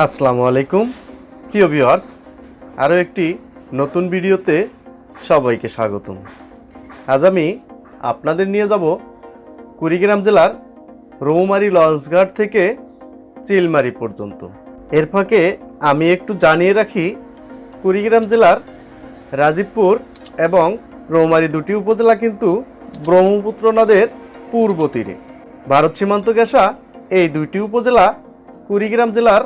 আসসালামু আলাইকুম। প্রিয় ভিউয়ার্স, আরও একটি নতুন ভিডিওতে সবাইকে স্বাগতম। আজ আমি আপনাদের নিয়ে যাব কুড়িগ্রাম জেলার রৌমারি লঞ্চঘাট থেকে চিলমারি পর্যন্ত। এর ফাঁকে আমি একটু জানিয়ে রাখি, কুড়িগ্রাম জেলার রাজীবপুর এবং রৌমারি দুটি উপজেলা কিন্তু ব্রহ্মপুত্র নদের পূর্ব তীরে। ভারত সীমান্ত ঘেঁষা এই দুইটি উপজেলা কুড়িগ্রাম জেলার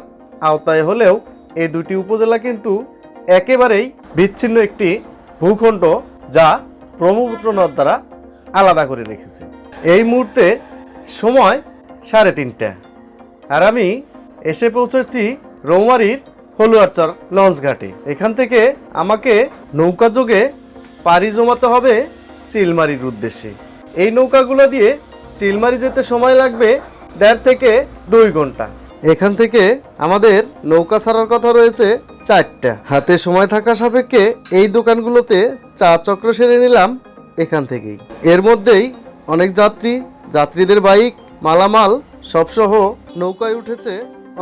আওতায় হলেও এই দুটি উপজেলা কিন্তু একেবারেই বিচ্ছিন্ন একটি ভূখণ্ড যা ব্রহ্মপুত্র নদ দ্বারা আলাদা করে রেখেছে। এই মুহূর্তে সময় সাড়ে তিনটা। আর আমি এসে পৌঁছেছি রৌমারির ফলুয়ারচর লঞ্চ ঘাটে। এখান থেকে আমাকে নৌকা যোগে পাড়ি জমাতে হবে চিলমারির উদ্দেশ্যে। এই নৌকাগুলো দিয়ে চিলমারি যেতে সময় লাগবে দেড় থেকে দুই ঘণ্টা। এখান থেকে আমাদের নৌকা ছাড়ার কথা রয়েছে চারটা। হাতে সময় থাকা সাপেক্ষে এই দোকানগুলোতে চা চক্র সেরে নিলাম এখান থেকেই। এর মধ্যেই অনেক যাত্রী, যাত্রীদের বাইক, মালামাল সবসহ নৌকায় উঠেছে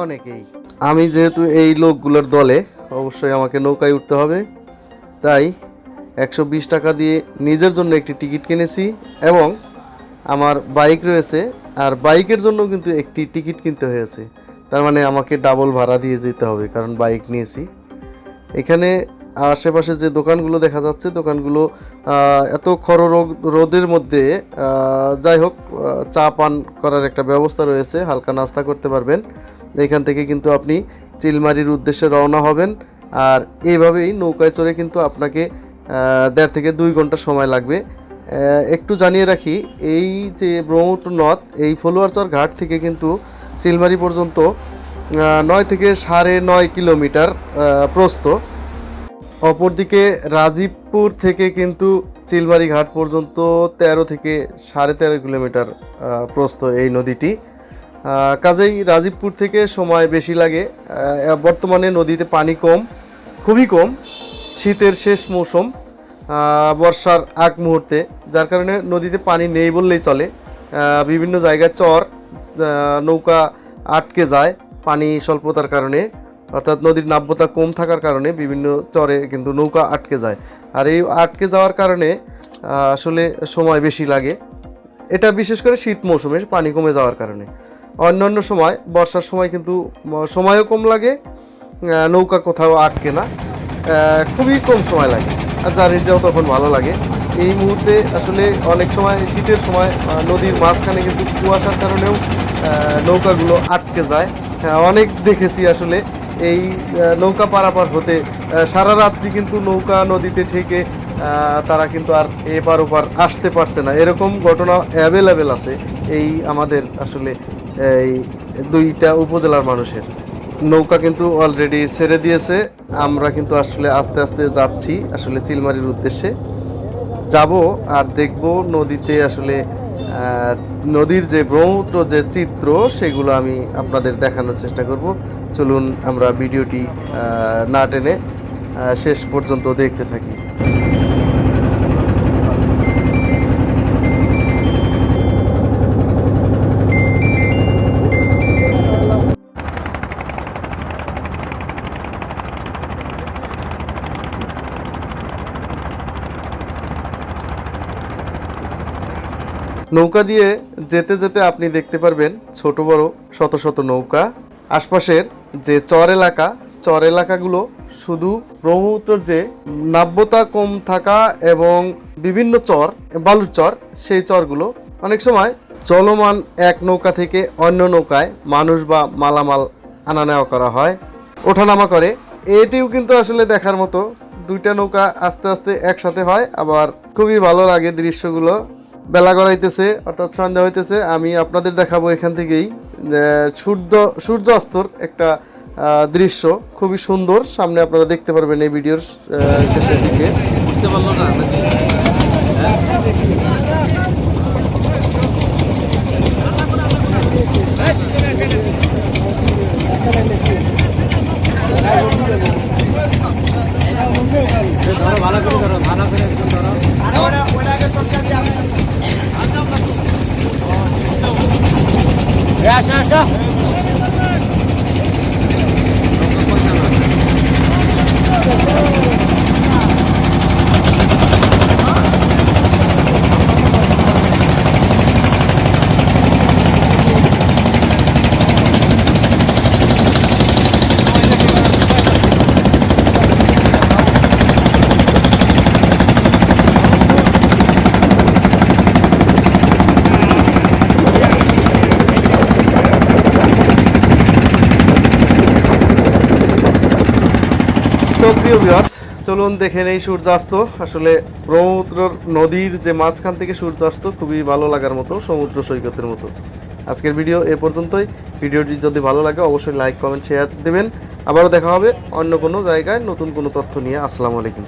অনেকেই। আমি যেহেতু এই লোকগুলোর দলে, অবশ্যই আমাকে নৌকায় উঠতে হবে। তাই একশো বিশ টাকা দিয়ে নিজের জন্য একটি টিকিট কিনেছি এবং আমার বাইক রয়েছে, আর বাইকের জন্য কিন্তু একটি টিকিট কিনতে হয়েছে। তার মানে আমাকে ডাবল ভাড়া দিয়ে যেতে হবে, কারণ বাইক নিয়েছি। এখানে আশেপাশে যে দোকানগুলো দেখা যাচ্ছে, দোকানগুলো এত খর রোদের মধ্যে যাই হোক চা পান করার একটা ব্যবস্থা রয়েছে, হালকা নাস্তা করতে পারবেন। এখান থেকে কিন্তু আপনি চিলমারির উদ্দেশ্যে রওনা হবেন, আর এইভাবেই নৌকায় চড়ে কিন্তু আপনাকে দেড় থেকে দুই ঘণ্টা সময় লাগবে। একটু জানিয়ে রাখি, এই যে ব্রহ্মপুত্র নদ, এই ফলোয়ারচর ঘাট থেকে কিন্তু চিলমারি পর্যন্ত নয় থেকে সাড়ে নয় কিলোমিটার আহ, প্রস্থ। অপরদিকে রাজীবপুর থেকে কিন্তু চিলমারি ঘাট পর্যন্ত তেরো থেকে সাড়ে তেরো কিলোমিটার আহ, প্রস্থ এই নদীটি। কাজেই রাজীবপুর থেকে সময় বেশি লাগে। বর্তমানে নদীতে পানি কম খুবই কম। শীতের শেষ মৌসুম বর্ষার আগ মুহূর্তে যার কারণে নদীতে পানি নেই বললেই চলে। বিভিন্ন জায়গায় চর নৌকা আটকে যায় পানি স্বল্পতার কারণে। অর্থাৎ নদীর নাব্যতা কম থাকার কারণে বিভিন্ন চরে কিন্তু নৌকা আটকে যায়। আর এই আটকে যাওয়ার কারণে আসলে সময় বেশি লাগে। এটা বিশেষ করে শীত মৌসুমে পানি কমে যাওয়ার কারণে। অন্যান্য সময়, বর্ষার সময় কিন্তু সময়ও কম লাগে নৌকা কোথাও আটকে না। খুবই কম সময় লাগে। আর জার্নিটাও তখন ভালো লাগে। এই মুহূর্তে আসলে অনেক সময় শীতের সময় নদীর মাঝখানে কিন্তু কুয়াশার কারণেও নৌকাগুলো আটকে যায়। হ্যাঁ, অনেক দেখেছি আসলে এই নৌকা পারাপার হতে। সারা রাত্রি কিন্তু নৌকা নদীতে ঠেকে তারা কিন্তু আর এপার ওপার আসতে পারছে না। এরকম ঘটনা অ্যাভেলেবেল আছে এই আমাদের আসলে এই দুইটা উপজেলার মানুষের। নৌকা কিন্তু অলরেডি ছেড়ে দিয়েছে। আমরা কিন্তু আসলে আস্তে আস্তে যাচ্ছি আসলে চিলমারির উদ্দেশ্যে। যাব আর দেখব নদীতে আসলে নদীর যে ব্রহ্মপুত্র যে চিত্র, সেগুলো আমি আপনাদের দেখানোর চেষ্টা করব। চলুন আমরা ভিডিওটি না টেনে শেষ পর্যন্ত দেখতে থাকি। নৌকা দিয়ে যেতে যেতে আপনি দেখতে পারবেন ছোট বড় শত শত নৌকা। আশপাশের যে চর এলাকা, চর এলাকাগুলো শুধু ব্রহ্মপুত্রর যে নাব্যতা কম থাকা এবং বিভিন্ন চর, বালুর চর, সেই চরগুলো অনেক সময় চলমান এক নৌকা থেকে অন্য নৌকায় মানুষ বা মালামাল আনা নেওয়া করা হয়, ওঠানামা করে। এটিও কিন্তু আসলে দেখার মতো দুইটা নৌকা আস্তে আস্তে একসাথে হয়, আবার খুবই ভালো লাগে দৃশ্যগুলো। বেলা গড়াইতেছে অর্থাৎ সন্ধ্যা হইতেছে, আমি আপনাদের দেখাবো এখান থেকেই সূর্য, সূর্যাস্তর একটা দৃশ্য, খুবই সুন্দর, সামনে আপনারা দেখতে পারবেন এই ভিডিওর শেষের দিকে। বুঝতে পারল না Thank you. আসো প্রিয় ভিউয়ার্স চলুন দেখে নেই সূর্যাস্ত। আসলে ব্রহ্মপুত্র নদীর যে মাঝখান থেকে সূর্যাস্ত, খুবই ভালো লাগার মতো, সমুদ্র সৈকতের মতো। আজকের ভিডিও এ পর্যন্তই। ভিডিওটি যদি ভালো লাগে, অবশ্যই লাইক কমেন্ট শেয়ার দেবেন। আবারও দেখা হবে অন্য কোনো জায়গায় নতুন কোনো তথ্য নিয়ে। আসসালামু আলাইকুম।